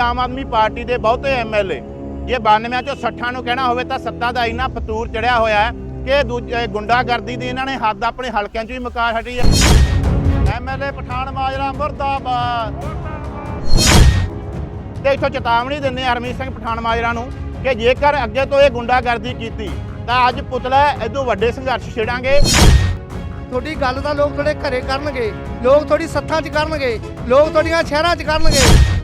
Aam Aadmi party ਦੇ ਬਹੁਤੇ MLA ਜੇ 92 ਚੋਂ 60 ਨੂੰ ਕਹਿਣਾ ਹੋਵੇ ਤਾਂ ਸੱਤਾ ਦਾ ਇੰਨਾ ਫਤੂਰ ਚੜਿਆ ਹੋਇਆ ਹੈ ਕਿ ਦੂਜੇ ਗੁੰਡਾਗਰਦੀ ਦੀ ਇਹਨਾਂ ਨੇ ਹੱਦ ਆਪਣੇ ਹਲਕਿਆਂ 'ਚ ਵੀ ਮੁਕਾ ਛੱਡੀ ਹੈ। ਐਮਐਲਏ ਪਠਾਨ ਮਾਜਰਾ, ਮੁਰਦਾਬਾਦ। ਤੇ ਇੱਥੋਂ ਚੇਤਾਵਨੀ ਦਿੰਦੇ ਆ ਹਰਮੀਤ ਸਿੰਘ ਪਠਾਨ ਮਾਜਰਾ ਨੂੰ ਕਿ ਜੇਕਰ ਅੱਗੇ ਤੋਂ ਇਹ ਗੁੰਡਾਗਰਦੀ ਕੀਤੀ, ਤਾਂ ਅੱਜ ਪੁਤਲਾ ਇਦੋਂ ਵੱਡੇ ਸੰਘਰਸ਼ ਛੇੜਾਂਗੇ। ਤੁਹਾਡੀ ਗੱਲ ਤਾਂ ਲੋਕ ਤੁਹਾਡੇ ਘਰੇ ਕਰਨਗੇ, ਲੋਕ ਤੁਹਾਡੀ ਸੱਥਾਂ 'ਚ ਕਰਨਗੇ, ਲੋਕ ਤੁਹਾਡੀਆਂ ਸ਼ਹਿਰਾਂ 'ਚ ਕਰਨਗੇ।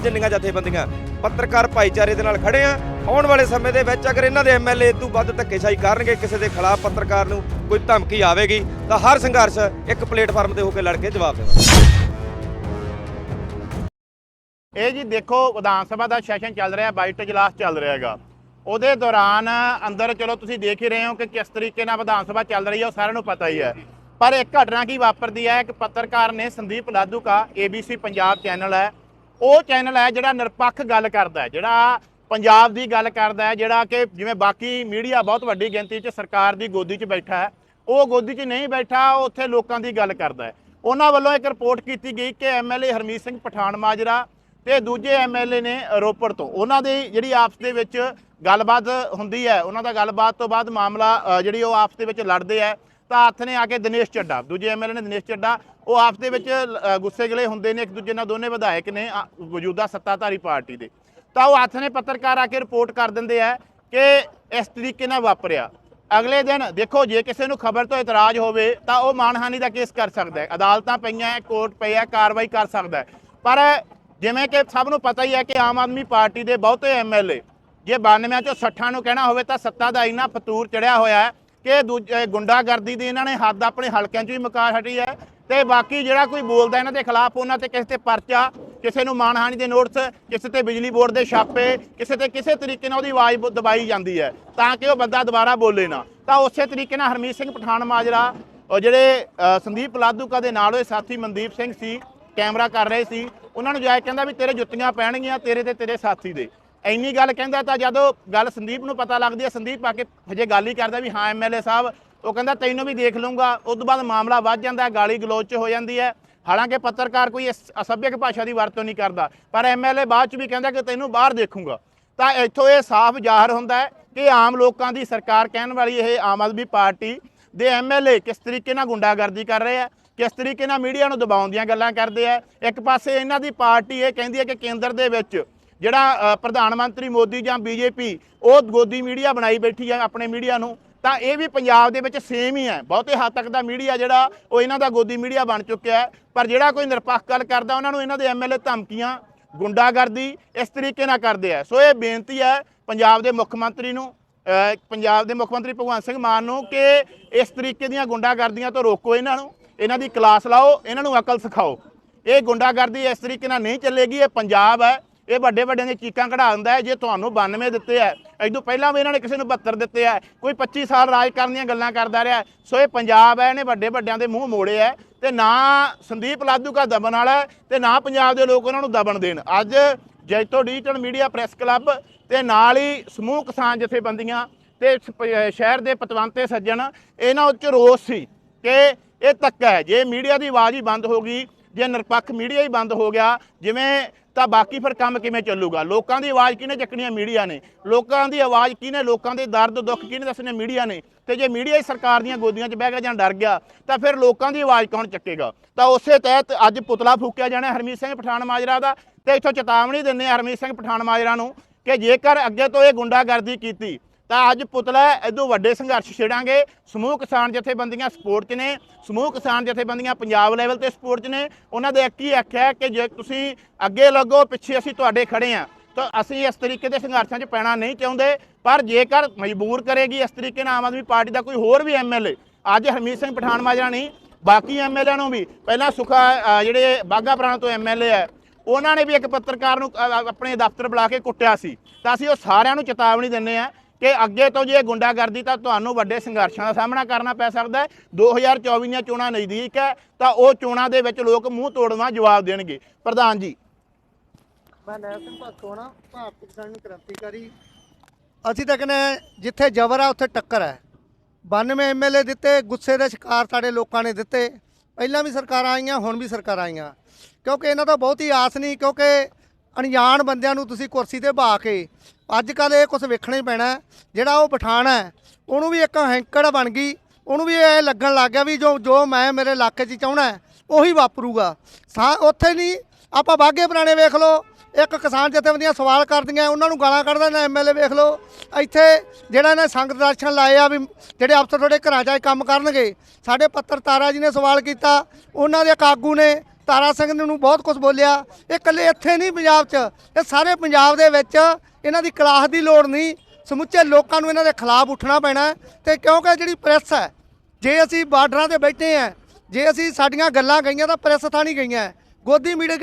ਜਿੰਨੀਆਂ ਜਥੇਬੰਦੀਆਂ ਪੱਤਰਕਾਰ ਭਾਈਚਾਰੇ ਦੇ ਨਾਲ ਖੜੇ ਆ। ਆਉਣ ਵਾਲੇ ਸਮੇਂ ਦੇ ਵਿੱਚ ਅਗਰ ਇਹਨਾਂ ਦੇ ਐਮਐਲਏ ਤੋਂ ਵੱਧ ਧੱਕੇਸ਼ਾਹੀ ਕਰਨਗੇ, ਕਿਸੇ ਦੇ ਖਿਲਾਫ ਪੱਤਰਕਾਰ ਨੂੰ ਕੋਈ ਧਮਕੀ ਆਵੇਗੀ, ਤਾਂ ਹਰ ਸੰਘਰਸ਼ ਇੱਕ ਪਲੇਟਫਾਰਮ ਤੇ ਹੋ ਕੇ ਲੜ ਕੇ ਜਵਾਬ ਦੇਵਾਂਗੇ। ਇਹ ਜੀ ਦੇਖੋ, ਵਿਧਾਨ ਸਭਾ ਦਾ ਸੈਸ਼ਨ ਚੱਲ ਰਿਹਾ, ਬਾਈਟ ਇਜਲਾਸ ਚੱਲ ਰਿਹਾ ਹੈਗਾ। ਉਹਦੇ ਦੌਰਾਨ ਅੰਦਰ ਚਲੋ ਤੁਸੀਂ ਦੇਖ ਹੀ ਰਹੇ ਹੋ ਕਿ ਕਿਸ ਤਰੀਕੇ ਨਾਲ ਵਿਧਾਨ ਸਭਾ ਚੱਲ ਰਹੀ ਹੈ, ਉਹ ਸਾਰਿਆਂ ਨੂੰ ਪਤਾ ਹੀ ਹੈ। ਪਰ ਇੱਕ ਘਟਨਾ ਕੀ ਵਾਪਰਦੀ ਹੈ, ਇੱਕ ਪੱਤਰਕਾਰ ਨੇ ਸੰਦੀਪ ਲਾਧੂਕਾ ABC ਪੰਜਾਬ ਚੈਨਲ ਹੈ ਉਹ ਚੈਨਲ ਹੈ ਜਿਹੜਾ ਨਿਰਪੱਖ ਗੱਲ ਕਰਦਾ ਹੈ, ਜਿਹੜਾ ਪੰਜਾਬ ਦੀ ਗੱਲ ਕਰਦਾ ਹੈ, ਜਿਹੜਾ ਕਿ ਜਿਵੇਂ ਬਾਕੀ ਮੀਡੀਆ ਬਹੁਤ ਵੱਡੀ ਗਿਣਤੀ 'ਚ ਸਰਕਾਰ ਦੀ ਗੋਦੀ 'ਚ ਬੈਠਾ ਹੈ, ਉਹ ਗੋਦੀ 'ਚ ਨਹੀਂ ਬੈਠਾ, ਉਹ ਉੱਥੇ ਲੋਕਾਂ ਦੀ ਗੱਲ ਕਰਦਾ ਹੈ। ਉਹਨਾਂ ਵੱਲੋਂ ਇੱਕ ਰਿਪੋਰਟ ਕੀਤੀ ਗਈ ਕਿ ਐਮਐਲਏ ਹਰਮੀਤ ਸਿੰਘ ਪਠਾਨ ਮਾਜਰਾ ਤੇ ਦੂਜੇ ਐਮਐਲਏ ਨੇ ਰੋਪੜ ਤੋਂ। ਉਹਨਾਂ ਦੀ ਜਿਹੜੀ ਆਪਸ ਦੇ ਵਿੱਚ ਗੱਲਬਾਤ ਹੁੰਦੀ ਹੈ, ਉਹਨਾਂ ਦਾ ਗੱਲਬਾਤ ਤੋਂ ਬਾਅਦ ਮਾਮਲਾ ਜਿਹੜੀ ਉਹ ਆਪਸ ਦੇ ਵਿੱਚ ਲੜਦੇ ਆ ਤਾਂ ਹੱਥ ਨੇ ਆ ਕੇ ਦਿਨੇਸ਼ ਚੱਡਾ, ਦੂਜੇ ਐਮਐਲਏ ਨੇ ਦਿਨੇਸ਼ ਚੱਡਾ ਉਹ ਆਪਸ ਦੇ ਵਿੱਚ ਗੁੱਸੇ ਗਿਲੇ ਹੁੰਦੇ ਨੇ, ਇੱਕ ਦੂਜੇ ਨਾਲ ਦੋਨੇ ਵਿਧਾਇਕ ਨੇ ਮੌਜੂਦਾ ਸੱਤਾਧਾਰੀ ਪਾਰਟੀ ਦੇ। ਤਾਂ ਉਹ ਹੱਥ ਨੇ ਪੱਤਰਕਾਰ ਆ ਕੇ ਰਿਪੋਰਟ ਕਰ ਦਿੰਦੇ ਆ ਕਿ ਇਸ ਤਰੀਕੇ ਨਾਲ ਵਾਪਰਿਆ। ਅਗਲੇ ਦਿਨ ਦੇਖੋ, ਜੇ ਕਿਸੇ ਨੂੰ ਖਬਰ ਤੋਂ ਇਤਰਾਜ਼ ਹੋਵੇ, ਤਾਂ ਉਹ ਮਾਨਹਾਨੀ ਦਾ ਕੇਸ ਕਰ ਸਕਦਾ ਹੈ। ਅਦਾਲਤਾਂ ਪਈਆਂ ਹੈ ਕੋਰਟ ਪਈ ਹੈ ਕਾਰਵਾਈ ਕਰ ਸਕਦਾ ਹੈ। ਪਰ ਜਿਵੇਂ ਕਿ ਸਭ ਨੂੰ ਪਤਾ ਹੀ ਹੈ ਕਿ ਆਮ ਆਦਮੀ ਪਾਰਟੀ ਦੇ ਬਹੁਤੇ ਐਮਐਲਏ ਜੇ 92 ਚੋਂ 60 ਨੂੰ ਕਹਿਣਾ ਹੋਵੇ, ਤਾਂ ਸੱਤਾ ਦਾ ਇੰਨਾ ਫਤੂਰ ਚੜਿਆ ਹੋਇਆ ਹੈ ਕਿ ਦੂਜੇ ਗੁੰਡਾਗਰਦੀ ਦੀ ਇਹਨਾਂ ਨੇ ਹੱਦ ਆਪਣੇ ਹਲਕਿਆਂ 'ਚ ਵੀ ਮੁਕਾ ਛੱਡੀ ਹੈ। ਤੇ ਬਾਕੀ ਜਿਹੜਾ ਕੋਈ ਬੋਲਦਾ ਇਹਨਾਂ ਦੇ ਖਿਲਾਫ, ਉਹਨਾਂ ਤੇ ਕਿਸੇ ਤੇ ਪਰਚਾ, ਕਿਸੇ ਨੂੰ ਮਾਨਹਾਨੀ ਦੇ ਨੋਟਿਸ, ਕਿਸੇ ਤੇ ਬਿਜਲੀ ਬੋਰਡ ਦੇ ਛਾਪੇ, ਕਿਸੇ ਤੇ ਕਿਸੇ ਤਰੀਕੇ ਨਾਲ ਉਹਦੀ ਆਵਾਜ਼ ਬ- ਦਬਾਈ ਜਾਂਦੀ ਹੈ, ਤਾਂ ਕਿ ਉਹ ਬੰਦਾ ਦੁਬਾਰਾ ਬੋਲੇ ਨਾ। ਤਾਂ ਉਸੇ ਤਰੀਕੇ ਨਾਲ ਹਰਮੀਤ ਸਿੰਘ ਪਠਾਨ ਮਾਜਰਾ, ਉਹ ਜਿਹੜੇ ਸੰਦੀਪ ਲਾਦੂਕਾ ਦੇ ਨਾਲ ਹੋਏ ਸਾਥੀ ਮਨਦੀਪ ਸਿੰਘ ਸੀ, ਕੈਮਰਾ ਕਰ ਰਹੇ ਸੀ, ਉਹਨਾਂ ਨੂੰ ਜਾ ਕਹਿੰਦਾ ਵੀ ਤੇਰੇ ਜੁੱਤੀਆਂ ਪੈਣਗੀਆਂ, ਤੇਰੇ ਤੇ ਤੇਰੇ ਸਾਥੀ ਦੇ। ਇੰਨੀ ਗੱਲ ਕਹਿੰਦਾ ਤਾਂ ਜਦੋਂ ਗੱਲ ਸੰਦੀਪ ਨੂੰ ਪਤਾ ਲੱਗਦੀ ਹੈ, ਸੰਦੀਪ ਆ ਕੇ ਹਜੇ ਗੱਲ ਹੀ ਕਰਦਾ ਵੀ ਹਾਂ ਐਮਐਲਏ ਸਾਹਿਬ ਉਹ ਕਹਿੰਦਾ, ਤੈਨੂੰ ਵੀ ਦੇਖ ਲੂੰਗਾ ਉਸ ਤੋਂ ਬਾਅਦ ਮਾਮਲਾ ਵੱਧ ਜਾਂਦਾ, ਗਾਲੀ ਗਲੋਚ 'ਚ ਹੋ ਜਾਂਦੀ ਹੈ। ਹਾਲਾਂਕਿ ਪੱਤਰਕਾਰ ਕੋਈ ਇਸ ਅਸਭਿਅਕ ਭਾਸ਼ਾ ਦੀ ਵਰਤੋਂ ਨਹੀਂ ਕਰਦਾ, ਪਰ ਐਮਐਲਏ ਬਾਅਦ ਚ ਵੀ ਕਹਿੰਦਾ ਕਿ ਤੈਨੂੰ ਬਾਹਰ ਦੇਖੂੰਗਾ। ਤਾਂ ਇੱਥੋਂ ਇਹ ਸਾਫ਼ ਜ਼ਾਹਰ ਹੁੰਦਾ ਹੈ ਕਿ ਆਮ ਲੋਕਾਂ ਦੀ ਸਰਕਾਰ ਕਹਿਣ ਵਾਲੀ ਇਹ ਆਮ ਆਦਮੀ ਪਾਰਟੀ ਦੇ ਐਮਐਲਏ ਕਿਸ ਤਰੀਕੇ ਨਾਲ ਗੁੰਡਾਗਰਦੀ ਕਰ ਰਹੇ ਆ ਕਿਸ ਤਰੀਕੇ ਨਾਲ ਮੀਡੀਆ ਨੂੰ ਦਬਾਉਣ ਦੀਆਂ ਗੱਲਾਂ ਕਰਦੇ ਆ ਇੱਕ ਪਾਸੇ ਇਹਨਾਂ ਦੀ ਪਾਰਟੀ ਇਹ ਕਹਿੰਦੀ ਹੈ ਕਿ ਕੇਂਦਰ ਦੇ ਵਿੱਚ ਜਿਹੜਾ ਪ੍ਰਧਾਨ ਮੰਤਰੀ ਮੋਦੀ ਜਾਂ ਬੀਜੇਪੀ ਉਹ ਗੋਦੀ ਮੀਡੀਆ ਬਣਾਈ ਬੈਠੀ ਹੈ ਆਪਣੇ ਮੀਡੀਆ ਨੂੰ। ਤਾਂ ਇਹ ਵੀ ਪੰਜਾਬ ਦੇ ਵਿੱਚ ਸੇਮ ਹੀ ਹੈ। ਬਹੁਤੇ ਹੱਦ ਤੱਕ ਦਾ ਮੀਡੀਆ ਜਿਹੜਾ, ਉਹ ਇਹਨਾਂ ਦਾ ਗੋਦੀ ਮੀਡੀਆ ਬਣ ਚੁੱਕਿਆ ਹੈ। ਪਰ ਜਿਹੜਾ ਕੋਈ ਨਿਰਪੱਖ ਗੱਲ ਕਰਦਾ, ਉਹਨਾਂ ਨੂੰ ਇਹਨਾਂ ਦੇ ਐਮਐਲਏ ਧਮਕੀਆਂ, ਗੁੰਡਾਗਰਦੀ ਇਸ ਤਰੀਕੇ ਨਾਲ ਕਰਦੇ ਆ। ਸੋ ਇਹ ਬੇਨਤੀ ਹੈ ਪੰਜਾਬ ਦੇ ਮੁੱਖ ਮੰਤਰੀ ਨੂੰ ਪੰਜਾਬ ਦੇ ਮੁੱਖ ਮੰਤਰੀ ਭਗਵੰਤ ਸਿੰਘ ਮਾਨ ਨੂੰ ਕਿ ਇਸ ਤਰੀਕੇ ਦੀਆਂ ਗੁੰਡਾਗਰਦੀਆਂ ਤੋਂ ਰੋਕੋ ਇਹਨਾਂ ਨੂੰ, ਇਹਨਾਂ ਦੀ ਕਲਾਸ ਲਾਓ, ਇਹਨਾਂ ਨੂੰ ਅਕਲ ਸਿਖਾਓ। ਇਹ ਗੁੰਡਾਗਰਦੀ ਇਸ ਤਰੀਕੇ ਨਾਲ ਨਹੀਂ ਚੱਲੇਗੀ, ਇਹ ਪੰਜਾਬ ਹੈ। ਇਹ ਵੱਡੇ ਵੱਡਿਆਂ ਦੀਆਂ ਚੀਕਾਂ ਕਢਾ ਦਿੰਦਾ ਹੈ, ਜੇ ਤੁਹਾਨੂੰ 92 ਦਿੱਤੇ ਆ ਇਦੋਂ ਪਹਿਲਾਂ ਵੀ ਇਹਨਾਂ ਨੇ ਕਿਸੇ ਨੂੰ 72 ਦਿੱਤੇ ਆ ਕੋਈ 25 ਸਾਲ ਰਾਜ ਕਰਨ ਦੀਆਂ ਗੱਲਾਂ ਕਰਦਾ ਰਿਹਾ ਸੋ ਇਹ ਪੰਜਾਬ ਹੈ, ਇਹਨੇ ਵੱਡੇ ਵੱਡਿਆਂ ਦੇ ਮੂੰਹ ਮੋੜੇ ਆ ਤੇ ਨਾ ਸੰਦੀਪ ਲਾਧੂ ਕਾ ਦਬਨ ਵਾਲਾ ਹੈ ਤੇ ਨਾ ਪੰਜਾਬ ਦੇ ਲੋਕ ਉਹਨਾਂ ਨੂੰ ਦਬਨ ਦੇਣ। ਅੱਜ Jaito digital media press club ਤੇ ਨਾਲ ਹੀ ਸਮੂਹ ਕਿਸਾਨ ਜਥੇਬੰਦੀਆਂ ਤੇ ਸ਼ਹਿਰ ਦੇ ਪਤਵੰਤੇ ਸੱਜਣ, ਇਹਨਾਂ ਉੱਚ ਰੋਸ ਸੀ ਕਿ ਇਹ ਧੱਕਾ ਹੈ। ਜੇ ਮੀਡੀਆ ਦੀ ਆਵਾਜ਼ ਹੀ ਬੰਦ ਹੋ ਗਈ ਜੇ ਨਿਰਪੱਖ ਮੀਡੀਆ ਹੀ ਬੰਦ ਹੋ ਗਿਆ, ਜਿਵੇਂ ਤਾਂ ਬਾਕੀ ਫਿਰ ਕੰਮ ਕਿਵੇਂ ਚੱਲੂਗਾ? ਲੋਕਾਂ ਦੀ ਆਵਾਜ਼ ਕਿਹਨੇ ਚੱਕਣੀ ਹੈ ਮੀਡੀਆ ਨੇ। ਲੋਕਾਂ ਦੀ ਆਵਾਜ਼ ਕਿਹਨੇ, ਲੋਕਾਂ ਦੇ ਦਰਦ ਦੁੱਖ ਕਿਹਨੇ ਦੱਸਣੇ? ਮੀਡੀਆ ਨੇ। ਤੇ ਜੇ ਮੀਡੀਆ ਹੀ ਸਰਕਾਰ ਦੀਆਂ ਗੋਦੀਆਂ 'ਚ ਬਹਿ ਗਿਆ ਜਾਂ ਡਰ ਗਿਆ, ਤਾਂ ਫਿਰ ਲੋਕਾਂ ਦੀ ਆਵਾਜ਼ ਕੌਣ ਚੱਕੇਗਾ? ਤਾਂ ਉਸੇ ਤਹਿਤ ਅੱਜ ਪੁਤਲਾ ਫੂਕਿਆ ਜਾਣਾ ਹਰਮੀਤ ਸਿੰਘ ਪਠਾਨ ਮਾਜਰਾ ਦਾ ਤੇ ਇੱਥੋਂ ਚੇਤਾਵਨੀ ਦਿੰਦੇ ਆ ਹਰਮੀਤ ਸਿੰਘ ਪਠਾਨ ਮਾਜਰਾ ਨੂੰ ਕਿ ਜੇਕਰ ਅੱਗੇ ਤੋਂ ਇਹ ਗੁੰਡਾਗਰਦੀ ਕੀਤੀ ਤਾਂ ਅੱਜ ਪੁਤਲਾ ਇਦੋਂ ਵੱਡੇ ਸੰਘਰਸ਼ ਛੇੜਾਂਗੇ। ਸਮੂਹ ਕਿਸਾਨ ਜਥੇਬੰਦੀਆਂ ਸਪੋਰਟ 'ਚ ਨੇ। ਸਮੂਹ ਕਿਸਾਨ ਜਥੇਬੰਦੀਆਂ ਪੰਜਾਬ ਲੈਵਲ ਤੇ ਸਪੋਰਟ 'ਚ ਨੇ। ਉਹਨਾਂ ਦੇ ਇੱਕ ਹੀ ਆਖਿਆ ਕਿ ਜੇ ਤੁਸੀਂ ਅੱਗੇ ਲੱਗੋ, ਪਿੱਛੇ ਅਸੀਂ ਤੁਹਾਡੇ ਖੜੇ ਆ। ਤਾਂ ਅਸੀਂ ਇਸ ਤਰੀਕੇ ਦੇ ਸੰਘਰਸ਼ਾਂ 'ਚ ਪੈਣਾ ਨਹੀਂ ਚਾਹੁੰਦੇ। ਪਰ ਜੇਕਰ ਮਜਬੂਰ ਕਰੇਗੀ ਇਸ ਤਰੀਕੇ ਨਾਲ ਆਮ ਆਦਮੀ ਪਾਰਟੀ ਦਾ ਕੋਈ ਹੋਰ ਵੀ ਐਮਐਲਏ ਅੱਜ ਹਰਮੀਤ ਸਿੰਘ ਪਠਾਨ ਮਾਜਰਾ ਨਹੀਂ, ਬਾਕੀ ਐਮਐਲਏ ਨੂੰ ਵੀ। ਪਹਿਲਾਂ ਸੁਖਾ ਜਿਹੜੇ ਬਾਗਾ ਪ੍ਰਾਣਾ ਤੋਂ ਐਮਐਲਏ ਹੈ, ਉਹਨਾਂ ਨੇ ਵੀ ਇੱਕ ਪੱਤਰਕਾਰ ਨੂੰ ਆਪਣੇ ਦਫ਼ਤਰ ਬੁਲਾ ਕੇ ਕੁੱਟਿਆ ਸੀ। ਤਾਂ ਅਸੀਂ ਉਹ ਸਾਰਿਆਂ ਨੂੰ ਚੇਤਾਵਨੀ ਦਿੰਦੇ ਆ ਕਿ ਅੱਗੇ ਤੋਂ ਜੇ ਇਹ ਗੁੰਡਾਗਰਦੀ ਤਾਂ ਤੁਹਾਨੂੰ ਵੱਡੇ ਸੰਘਰਸ਼ਾਂ ਦਾ ਸਾਹਮਣਾ ਕਰਨਾ ਪੈ ਸਕਦਾ ਹੈ। 2024 ਦੀਆਂ ਚੋਣਾਂ ਨਜ਼ਦੀਕ ਹੈ ਤਾਂ ਉਹ ਚੋਣਾਂ ਦੇ ਵਿੱਚ ਲੋਕ ਮੂੰਹ ਤੋੜਵਾ ਜਵਾਬ ਦੇਣਗੇ। ਪ੍ਰਧਾਨ ਜੀ। ਮੈਂ ਨੈਲ ਸਿੰਘ ਭਾਤੋਣਾ ਭਾਰਤੀ ਕਿਸਾਨ ਕ੍ਰਾਂਤੀਕਾਰੀ। ਅਸੀਂ ਤਾਂ ਕਹਿੰਦੇ ਹਾਂ, ਜਿੱਥੇ ਜ਼ਬਰ ਆ ਉੱਥੇ ਟੱਕਰ ਹੈ। 92 ਐਮਐਲਏ ਦਿੱਤੇ ਗੁੱਸੇ ਦੇ ਸ਼ਿਕਾਰ ਸਾਡੇ ਲੋਕਾਂ ਨੇ ਦਿੱਤੇ। ਪਹਿਲਾਂ ਵੀ ਸਰਕਾਰਾਂ ਆਈਆਂ ਹੁਣ ਵੀ ਸਰਕਾਰਾਂ ਆਈਆਂ। ਕਿਉਂਕਿ ਇਹਨਾਂ ਤੋਂ ਬਹੁਤੀ ਆਸ ਨਹੀਂ ਕਿਉਂਕਿ ਅਣਜਾਣ ਬੰਦਿਆਂ ਨੂੰ ਤੁਸੀਂ ਕੁਰਸੀ ਤੇ ਬਹਾ ਕੇ ਅੱਜ ਕੱਲ ਇਹ ਕੁਝ ਵੇਖਣਾ ਹੀ ਪੈਣਾ ਜਿਹੜਾ ਉਹ ਪਠਾਨ ਹੈ, ਉਹਨੂੰ ਵੀ ਇੱਕ ਹੈਂਕੜ ਬਣ ਗਈ, ਉਹਨੂੰ ਵੀ ਇਹ ਲੱਗਣ ਲੱਗ ਗਿਆ ਵੀ ਜੋ ਜੋ ਮੈਂ ਮੇਰੇ ਇਲਾਕੇ 'ਚ ਚਾਹਣਾ ਉਹੀ ਵਾਪਰੂਗਾ। ਸਾ, ਉੱਥੇ ਨਹੀਂ, ਆਪਾਂ ਬਾਗੇ ਪੁਰਾਣੇ ਵੇਖ ਲਓ, ਇੱਕ ਕਿਸਾਨ ਜਥੇਬੰਦੀਆਂ ਸਵਾਲ ਕਰਦੀਆਂ, ਉਹਨਾਂ ਨੂੰ ਗਾਲਾਂ ਕੱਢਦਾ ਨਾ ਐਮਐਲਏ ਵੇਖ ਲਓ। ਇੱਥੇ ਜਿਹੜਾ ਇਹਨੇ ਸੰਗਤ ਦਰਸ਼ਨ ਲਾਏ ਆ ਵੀ ਜਿਹੜੇ ਅਫਸਰ ਤੁਹਾਡੇ ਘਰਾਂ 'ਚ ਕੰਮ ਕਰਨਗੇ। ਸਾਡੇ ਪੱਤਰ ਤਾਰਾ ਜੀ ਨੇ ਸਵਾਲ ਕੀਤਾ, ਉਹਨਾਂ ਦੇ ਇੱਕ ਆਗੂ ਨੇ ਤਾਰਾ ਸਿੰਘ ਨੇ ਨੂੰ ਬਹੁਤ ਕੁਝ ਬੋਲਿਆ। ਇਹ ਇਕੱਲੇ ਇੱਥੇ ਨਹੀਂ ਪੰਜਾਬ 'ਚ, ਇਹ ਸਾਰੇ ਪੰਜਾਬ ਦੇ ਵਿੱਚ ਇਹਨਾਂ ਦੀ ਕਲਾਸ ਦੀ ਲੋੜ ਨਹੀਂ। ਸਮੁੱਚੇ ਲੋਕਾਂ ਨੂੰ ਇਹਨਾਂ ਦੇ ਖਿਲਾਫ ਉੱਠਣਾ ਪੈਣਾ ਹੈ ਤੇ ਕਿਉਂਕਿ ਜਿਹੜੀ ਪ੍ਰੈਸ ਹੈ, ਜੇ ਅਸੀਂ ਬਾਰਡਰਾਂ ਤੇ ਬੈਠੇ ਆ ਜੇ ਅਸੀਂ ਸਾਡੀਆਂ ਗੱਲਾਂ ਗਈਆਂ ਤਾਂ ਪ੍ਰੈਸ ਥਾਂ ਨਹੀਂ ਗਈਆਂ। ਗੋਦੀ ਮੀਡੀਆ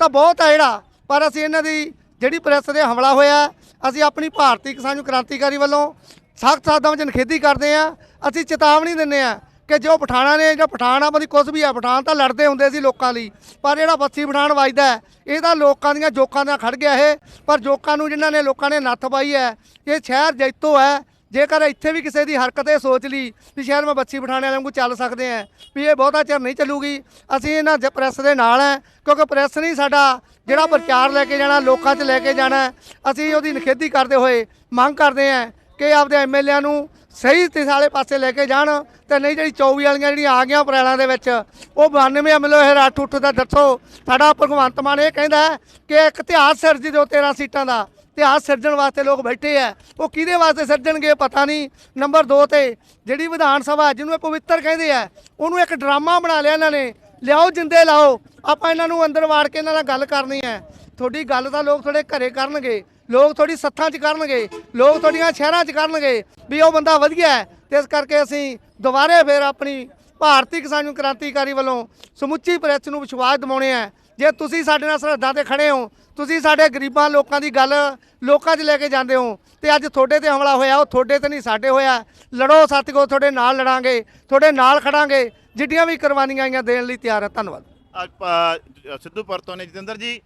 ਤਾਂ ਬਹੁਤ ਹੈ ਜਿਹੜਾ, ਪਰ ਅਸੀਂ ਇਹਨਾਂ ਦੀ ਜਿਹੜੀ ਪ੍ਰੈਸ ਤੇ ਹਮਲਾ ਹੋਇਆ, ਅਸੀਂ ਆਪਣੀ ਭਾਰਤੀ ਕਿਸਾਨ ਕ੍ਰਾਂਤੀਕਾਰੀ ਵੱਲੋਂ ਸਖਤ ਸਾਦਾਂ ਵਿੱਚ ਨਿਖੇਧੀ ਕਰਦੇ ਆ ਅਸੀਂ ਚੇਤਾਵਨੀ ਦਿੰਦੇ ਆ ਕਿ ਜੋ ਪਠਾਣਾ ਨੇ ਜਾਂ ਪਠਾਨ ਆ ਬਦੀ ਕੁਝ ਵੀ ਆ ਪਠਾਨ ਤਾਂ ਲੜਦੇ ਹੁੰਦੇ ਸੀ ਲੋਕਾਂ ਲਈ, ਪਰ ਜਿਹੜਾ ਬੱਸੀ ਪਠਾਨ ਵੱਜਦਾ ਇਹ ਤਾਂ ਲੋਕਾਂ ਦੀਆਂ ਜੋਕਾਂ ਦਾ ਖੜ ਗਿਆ ਇਹ, ਪਰ ਜੋਕਾਂ ਨੂੰ ਜਿਨ੍ਹਾਂ ਨੇ ਲੋਕਾਂ ਨੇ ਨੱਥ ਪਾਈ ਹੈ, ਇਹ ਸ਼ਹਿਰ ਜੈਤੋ ਹੈ, ਜੇਕਰ ਇੱਥੇ ਵੀ ਕਿਸੇ ਦੀ ਹਰਕਤ ਇਹ ਸੋਚ ਲਈ ਵੀ ਸ਼ਹਿਰ ਮੈਂ ਬੱਚੀ ਬਿਠਾਣੇ ਵਾਲਿਆਂ ਨੂੰ ਚੱਲ ਸਕਦੇ ਆ ਵੀ ਇਹ ਬਹੁਤਾ ਚਿਰ ਨਹੀਂ ਚੱਲੂਗੀ, ਅਸੀਂ ਇਹਨਾਂ ਜ- ਪ੍ਰੈਸ ਦੇ ਨਾਲ ਹੈ, ਕਿਉਂਕਿ ਪ੍ਰੈਸ ਨਹੀਂ ਸਾਡਾ ਜਿਹੜਾ ਪ੍ਰਚਾਰ ਲੈ ਕੇ ਜਾਣਾ, ਲੋਕਾਂ 'ਚ ਲੈ ਕੇ ਜਾਣਾ, ਅਸੀਂ ਉਹਦੀ ਨਿਖੇਧੀ ਕਰਦੇ ਹੋਏ ਮੰਗ ਕਰਦੇ ਆ ਕਿ ਆਪਦੇ ਐਮਐਲਏਆਂ ਨੂੰ ਸਹੀ ਦਿਸ਼ਾ ਵਾਲੇ ਪਾਸੇ ਲੈ ਕੇ ਜਾਣ ਤੇ ਨਹੀਂ ਜਿਹੜੀ 24 ਵਾਲੀਆਂ ਜਿਹੜੀਆਂ ਆ ਗਈਆਂ ਅਪ੍ਰੈਲਾਂ ਦੇ ਵਿੱਚ, ਉਹ 92 ਐਮਐਲਏ ਇਹ ਰੱਠ ਉੱਠ ਦਾ ਦੱਸੋ। ਸਾਡਾ ਭਗਵੰਤ ਮਾਨ ਇਹ ਕਹਿੰਦਾ ਕਿ ਇੱਕ ਇਤਿਹਾਸ ਸਿਰਜ ਦਿਓ 13 ਸੀਟਾਂ ਦਾ, ਇਤਿਹਾਸ ਸਿਰਜਣ ਵਾਸਤੇ ਲੋਕ ਬੈਠੇ ਆ, ਉਹ ਕਿਹਦੇ ਵਾਸਤੇ ਸਿਰਜਣਗੇ ਪਤਾ ਨਹੀਂ। ਨੰਬਰ 2 ਤੇ ਜਿਹੜੀ ਵਿਧਾਨ ਸਭਾ ਜਿਹਨੂੰ ਇਹ ਪਵਿੱਤਰ ਕਹਿੰਦੇ ਆ, ਉਹਨੂੰ ਇੱਕ ਡਰਾਮਾ ਬਣਾ ਲਿਆ ਇਹਨਾਂ ਨੇ। ਲਿਆਓ ਜਿੰਦੇ ਲਾਓ, ਆਪਾਂ ਇਹਨਾਂ ਨੂੰ ਅੰਦਰ ਵਾੜ ਕੇ ਇਹਨਾਂ ਨਾਲ ਗੱਲ ਕਰਨੀ ਹੈ। ਤੁਹਾਡੀ ਗੱਲ ਤਾਂ ਲੋਕ ਤੁਹਾਡੇ ਘਰੇ ਕਰਨਗੇ। ਲੋਕ ਤੁਹਾਡੀ ਸੱਥਾਂ 'ਚ ਕਰਨਗੇ ਲੋਕ ਤੁਹਾਡੀਆਂ ਸ਼ਹਿਰਾਂ 'ਚ ਕਰਨਗੇ ਵੀ ਉਹ ਬੰਦਾ ਵਧੀਆ ਹੈ। ਤੇ ਇਸ ਕਰਕੇ ਅਸੀਂ ਦੁਬਾਰੇ ਫੇਰ ਆਪਣੀ ਭਾਰਤੀ ਕਿਸਾਨ ਕ੍ਰਾਂਤੀਕਾਰੀ ਵੱਲੋਂ ਸਮੁੱਚੀ ਪ੍ਰੈਸ ਨੂੰ ਵਿਸ਼ਵਾਸ ਦਿਵਾਉਣੇ ਆ। ਜੇ ਤੁਸੀਂ ਸਾਡੇ ਨਾਲ ਸਰਹੱਦਾਂ ਤੇ ਖੜੇ ਹੋ ਤੁਸੀਂ ਸਾਡੇ ਗਰੀਬਾਂ ਲੋਕਾਂ ਦੀ ਗੱਲ ਲੋਕਾਂ 'ਚ ਲੈ ਕੇ ਜਾਂਦੇ ਹੋ ਤੇ ਅੱਜ ਤੁਹਾਡੇ ਤੇ ਹਮਲਾ ਹੋਇਆ ਉਹ ਤੁਹਾਡੇ ਤੇ ਨਹੀਂ ਸਾਡੇ ਹੋਇਆ। ਲੜੋ ਸਤਿਗੁਰ ਤੁਹਾਡੇ ਨਾਲ ਲੜਾਂਗੇ ਤੁਹਾਡੇ ਨਾਲ ਖੜਾਂਗੇ। ਜਿੱਡੀਆਂ ਵੀ ਕੁਰਬਾਨੀਆਂ ਆਈਆਂ ਦੇਣ ਲਈ ਤਿਆਰ ਹੈ ਧੰਨਵਾਦ। ਅ, ਸਿੱਧੂਪੁਰ ਨੇ ਜਤਿੰਦਰ ਜੀ